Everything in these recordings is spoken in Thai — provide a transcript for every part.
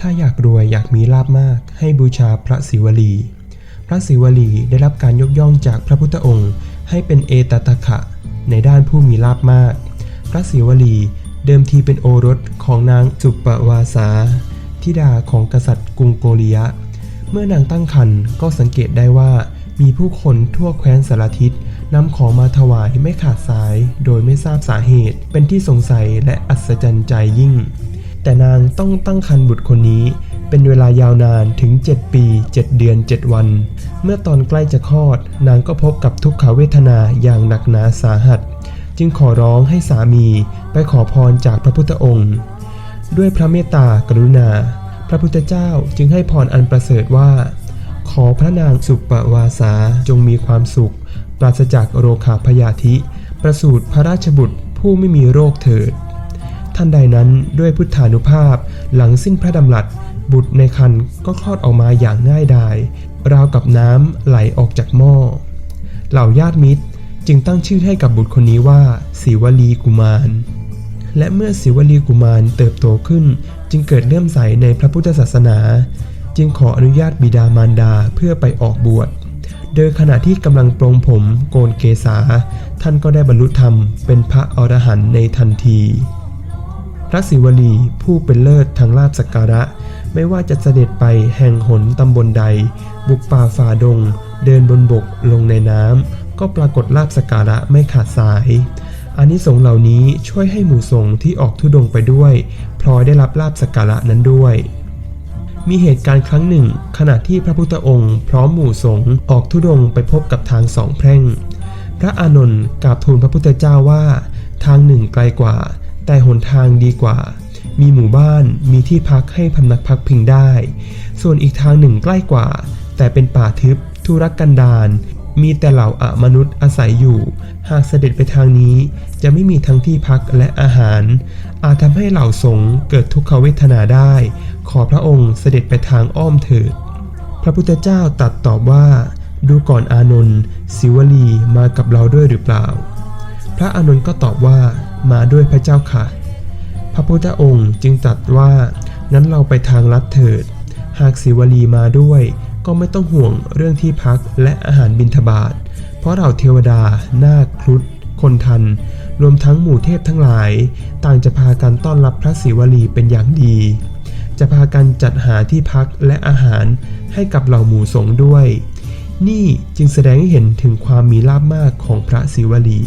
ถ้าอยากรวยอยากมีลาบมาก ให้บูชาพระศิวลี พระศิวลีได้รับการยกย่องจากพระพุทธองค์ ให้เป็นเอตตะขะ ในด้านผู้มีลาบมาก พระศิวลีเดิมทีเป็นโอรสของนางสุปวาสาธิดาของกษัตริย์กรุงโกริยะ เมื่อนางตั้งครรภ์ก็สังเกตได้ว่า มีผู้คนทั่วแคว้นสารทิศนำของมาถวายไม่ขาดสาย โดยไม่ทราบสาเหตุ เป็นที่สงสัยและอัศจรรย์ใจยิ่ง แต่นางต้องตั้งครรภ์บุตรคนนี้ เป็นเวลายาวนานถึง 7 ปี 7 เดือน 7 วัน เมื่อตอนใกล้จะคลอด นางก็พบกับทุกขเวทนาอย่างหนักหนาสาหัส จึงขอร้องให้สามีไปขอพรจากพระพุทธองค์ ด้วยพระเมตตากรุณา พระพุทธเจ้าจึงให้พรอันประเสริฐว่า ขอพระนางสุปวาสาจงมีความสุข ปราศจากโรคาพยาธิ ประสูติพระราชบุตรผู้ไม่มีโรคเถิด ท่านใดนั้นด้วยพุทธานุภาพ หลังสิ้นพระดำรัสบุตรในครรภ์ก็คลอดออกมาอย่างง่ายดาย ราวกับน้ำไหลออกจากหม้อ เหล่าญาติมิตรจึงตั้งชื่อให้กับบุตรคนนี้ว่าศิวลีกุมาร และเมื่อศิวลีกุมารเติบโตขึ้น จึงเกิดเลื่อมใสในพระพุทธศาสนา จึงขออนุญาตบิดามารดาเพื่อไปออกบวชโดยขณะที่กำลังปรงผมโกนเกษา ท่านก็ได้บรรลุธรรมเป็นพระอรหันต์ในทันที พระศิวลีผู้เป็นเลิศทางลาบสักการะ ไม่ว่าจะเสด็จไปแห่งหนตำบลใด บุกป่าฝ่าดง เดินบนบกลงในน้ำก็ปรากฏลาบสักการะไม่ขาดสายอานิสงส์เหล่านี้ช่วยให้หมู่สงฆ์ที่ออกทุดงไปด้วยพลอยได้รับลาบสักการะนั้นด้วย มีเหตุการณ์ครั้งหนึ่ง ขณะที่พระพุทธองค์พร้อมหมู่สงฆ์ออกทุดงไปพบกับทางสองแพร่ง พระอานนท์กราบทูลพระพุทธเจ้าว่า ทางหนึ่งไกลกว่า แต่หนทางดีกว่า มีหมู่บ้านมีที่พักให้พำนักพักพิงได้ ส่วนอีกทางหนึ่งใกล้กว่า แต่เป็นป่าทึบ ทุรกันดารมีแต่เหล่าอมนุษย์อาศัยอยู่ หากเสด็จไปทางนี้ จะไม่มีทั้งที่พักและอาหาร อาจทำให้เหล่าสงฆ์เกิดทุกขเวทนาได้ ขอพระองค์เสด็จไปทางอ้อมเถิด พระพุทธเจ้าตรัสตอบว่า ดูก่อนอานนท์ศิวลีมากับเราด้วยหรือเปล่า พระอานนท์ก็ตอบว่า มาด้วยพระเจ้าค่ะ พระพุทธองค์จึงตรัสว่างั้นเราไปทางลัดเถิด หากศิวลีมาด้วย ก็ไม่ต้องห่วงเรื่องที่พักและอาหารบิณฑบาต เพราะเราเทวดา นาคครุฑคนทัน รวมทั้งหมู่เทพทั้งหลาย ต่างจะพากันต้อนรับพระศิวลีเป็นอย่างดี จะพากันจัดหาที่พักและอาหารให้กับเหล่าหมู่สงฆ์ด้วย นี่จึงแสดงให้เห็นถึงความมีลาภมากของพระศิวลี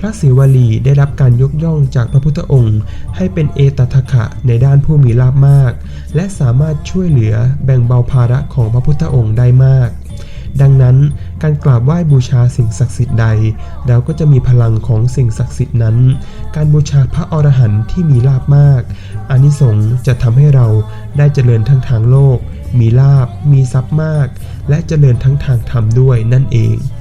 พระศิวลีได้รับการยกย่องจากพระพุทธองค์ ให้เป็นเอตทัคคะในด้านผู้มีลาภมาก และสามารถช่วยเหลือแบ่งเบาภาระของพระพุทธองค์ได้มาก ดังนั้นการกราบไหว้บูชาสิ่งศักดิ์สิทธิ์ใด เราก็จะมีพลังของสิ่งศักดิ์สิทธิ์นั้น การบูชาพระอรหันต์ที่มีลาภมากอานิสงส์จะทำให้เราได้เจริญทั้งทางโลก มีลาภมีทรัพย์มาก และเจริญทั้งทางธรรมด้วยนั่นเอง